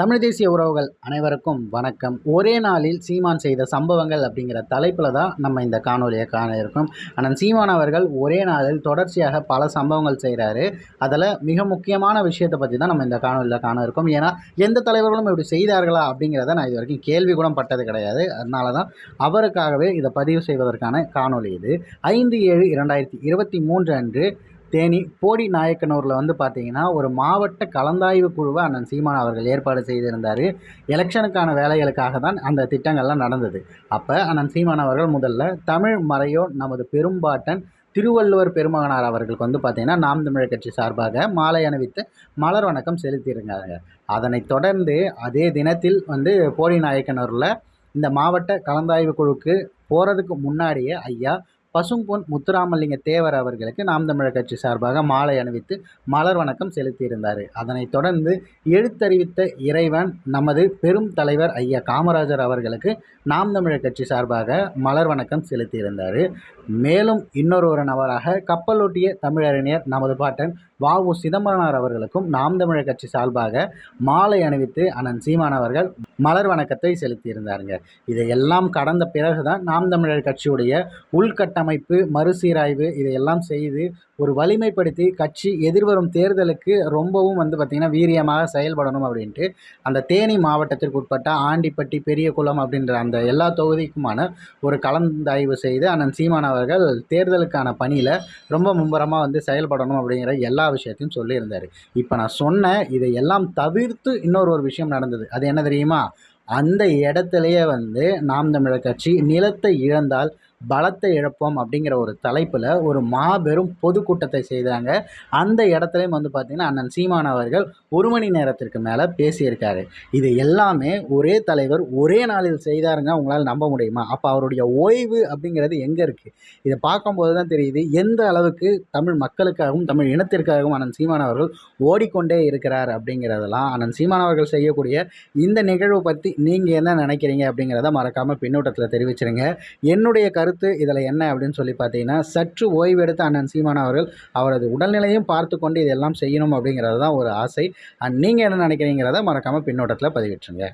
தமிழ் தேசிய உறவுகள் அனைவருக்கும் வணக்கம். ஒரே நாளில் சீமான் செய்த சம்பவங்கள் அப்படிங்கிற தலைப்பில் தான் நம்ம இந்த காணொலியை காண இருக்கோம். ஆனால் சீமான் அவர்கள் ஒரே நாளில் தொடர்ச்சியாக பல சம்பவங்கள் செய்கிறாரு அதில் மிக முக்கியமான விஷயத்தை பற்றி தான் நம்ம இந்த காணொலியில் காண இருக்கோம். ஏன்னா எந்த தலைவர்களும் இப்படி செய்தார்களா அப்படிங்கிறத நான் இது வரைக்கும் கேள்வி கூட பட்டது கிடையாது. அதனால தான் அவருக்காகவே இதை பதிவு செய்வதற்கான காணொலி இது. ஐந்து ஏழு இரண்டாயிரத்தி இருபத்தி மூன்று அன்று தேனி போடி நாயக்கனூரில் வந்து பார்த்தீங்கன்னா ஒரு மாவட்ட கலந்தாய்வு குழுவை அண்ணன் சீமான் அவர்கள் ஏற்பாடு செய்திருந்தார். எலெக்ஷனுக்கான வேலைகளுக்காக தான் அந்த திட்டங்கள்லாம் நடந்தது. அப்போ அண்ணன் சீமான் அவர்கள் முதல்ல தமிழ் மறையோ நமது பெரும்பாட்டன் திருவள்ளுவர் பெருமகனார் அவர்களுக்கு வந்து பார்த்தீங்கன்னா நாம் தமிழர் கட்சி சார்பாக மாலை அணிவித்து மலர் வணக்கம் செலுத்தியிருந்தாங்க. அதனைத் தொடர்ந்து அதே தினத்தில் வந்து போடி நாயக்கனூரில் இந்த மாவட்ட கலந்தாய்வு குழுக்கு போகிறதுக்கு முன்னாடியே ஐயா பசும்பொன் முத்துராமலிங்க தேவர் அவர்களுக்கு நாம் தமிழர் கட்சி சார்பாக மாலை அணிவித்து மலர் வணக்கம் செலுத்தியிருந்தார். அதனைத் தொடர்ந்து எழுத்தறிவித்த இறைவன் நமது பெரும் தலைவர் ஐயா காமராஜர் அவர்களுக்கு நாம் தமிழர் கட்சி சார்பாக மலர் வணக்கம் செலுத்தியிருந்தார். மேலும் இன்னொரு ஒரு நபராக கப்பலோட்டிய தமிழறிஞர் நமது பாட்டன் வ உ சிதம்பரனார் அவர்களுக்கும் நாம் தமிழர் கட்சி சார்பாக மாலை அணிவித்து அண்ணன் சீமான் அவர்கள் மலர் வணக்கத்தை செலுத்தியிருந்தாருங்க. இதையெல்லாம் கடந்த பிறகுதான் நாம் தமிழர் கட்சியுடைய உள்கட்டமைப்பு மறுசீராய்வு இதையெல்லாம் செய்து ஒரு வலிமைப்படுத்தி கட்சி எதிர்வரும் தேர்தலுக்கு ரொம்பவும் வந்து பார்த்திங்கன்னா வீரியமாக செயல்படணும் அப்படின்ட்டு அந்த தேனி மாவட்டத்திற்கு உட்பட்ட ஆண்டிப்பட்டி பெரியகுளம் அப்படின்ற அந்த எல்லா தொகுதிக்குமான ஒரு கலந்தாய்வு செய்து அண்ணன் சீமான் அவர்கள் தேர்தலுக்கான பணியில் ரொம்ப மும்முரமாக வந்து செயல்படணும் அப்படிங்கிற எல்லா விஷயத்தையும் சொல்லியிருந்தார். இப்போ நான் சொன்ன இதையெல்லாம் தவிர்த்து இன்னொரு ஒரு விஷயம் நடந்தது. அது என்ன தெரியுமா? அந்த இடத்துலையே வந்து நாம் தமிழர் கட்சி நிலத்தை இழந்தால் பலத்தை இழப்போம் அப்படிங்கிற ஒரு தலைப்பில் ஒரு மாபெரும் பொதுக்கூட்டத்தை செய்தாங்க. அந்த இடத்துலையும் வந்து பார்த்திங்கன்னா அண்ணன் சீமான் அவர்கள் ஒரு மணி நேரத்திற்கு மேலே பேசியிருக்காரு. இது எல்லாமே ஒரே தலைவர் ஒரே நாளில் செய்தாருங்க உங்களால் நம்ப முடியுமா? அப்போ அவருடைய ஓய்வு அப்படிங்கிறது எங்கே இருக்குது இதை பார்க்கும்போது தான் தெரியுது எந்த அளவுக்கு தமிழ் மக்களுக்காகவும் தமிழ் இனத்திற்காகவும் அண்ணன் சீமான் அவர்கள் ஓடிக்கொண்டே இருக்கிறார் அப்படிங்கிறதெல்லாம் அண்ணன் சீமான் அவர்கள் செய்யக்கூடிய இந்த நிகழ்வு பற்றி நீங்கள் என்ன நினைக்கிறீங்க அப்படிங்கிறத மறக்காமல் பின்னூட்டத்தில் தெரிவிச்சிருங்க. என்னுடைய கருத்து இதில் என்ன அப்படின்னு சொல்லி பார்த்தீங்கன்னா சற்று ஓய்வெடுத்த அண்ணன் சீமான் அவர்கள் அவரது உடல்நிலையும் பார்த்து கொண்டு இதெல்லாம் செய்யணும் அப்படிங்கிறது தான் ஒரு ஆசை. அண்ட் நீங்கள் என்ன நினைக்கிறீங்கிறத மறக்காமல் பின்னோட்டத்தில் பதிவிட்டுருங்க.